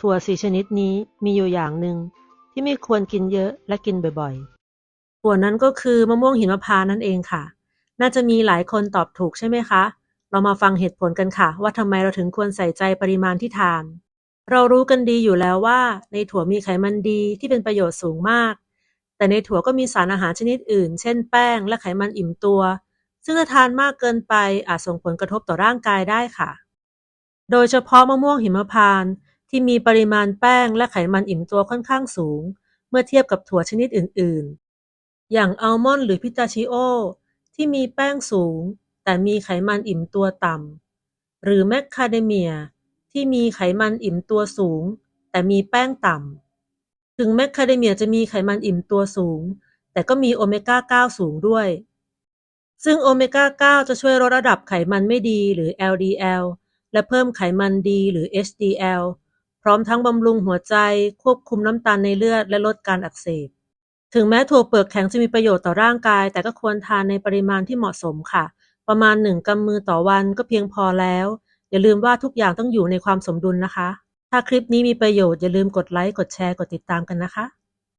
ถั่วสี่ชนิดนี้มีอยู่อย่างหนึ่งที่ไม่ควรกินเยอะและกินบ่อยๆ ถั่วนั้นก็คือมะม่วงหิมพานนั่นเองค่ะ น่าจะมีหลายคนตอบถูกใช่ไหมคะ เรามาฟังเหตุผลกันค่ะ ว่าทำไมเราถึงควรใส่ใจปริมาณที่ทาน เรารู้กันดีอยู่แล้วว่า ในถั่วมีไขมันดีที่เป็นประโยชน์สูงมาก แต่ในถั่วก็มีสารอาหารชนิดอื่น เช่น แป้งและไขมันอิ่มตัว ซึ่งถ้าทานมากเกินไปอาจส่งผลกระทบต่อร่างกายได้ค่ะ โดยเฉพาะมะม่วงหิมพานต์ ที่มีปริมาณแป้งและไขมันอิ่มตัวค่อนข้างสูง เมื่อเทียบกับถั่วชนิดอื่น ๆ อย่างอัลมอนด์หรือพิตาชิโอ ที่มีแป้งสูง แต่มีไขมันอิ่มตัวต่ำ หรือแมคคาเดเมีย ที่มีไขมันอิ่มตัวสูง แต่มีแป้งต่ำ ถึงแมคคาเดเมียจะมีไขมันอิ่มตัวสูง แต่ก็มีโอเมก้า 9 สูงด้วย ซึ่งโอเมก้า 9 จะช่วยลดระดับไขมันไม่ดีหรือ LDL และเพิ่มไขมันดีหรือ HDL พร้อมทั้งบำรุงหัวใจ ควบคุมน้ำตาลในเลือด และลดการอักเสบ ถึงแม้ถั่วเปลือกแข็งจะมีประโยชน์ต่อร่างกาย แต่ก็ควรทานในปริมาณที่เหมาะสมค่ะ ประมาณหนึ่งกำมือต่อวันก็เพียงพอแล้ว อย่าลืมว่าทุกอย่างต้องอยู่ในความสมดุลนะคะ ถ้าคลิปนี้มีประโยชน์อย่าลืมกดไลค์ กดแชร์ กดติดตามกันนะคะ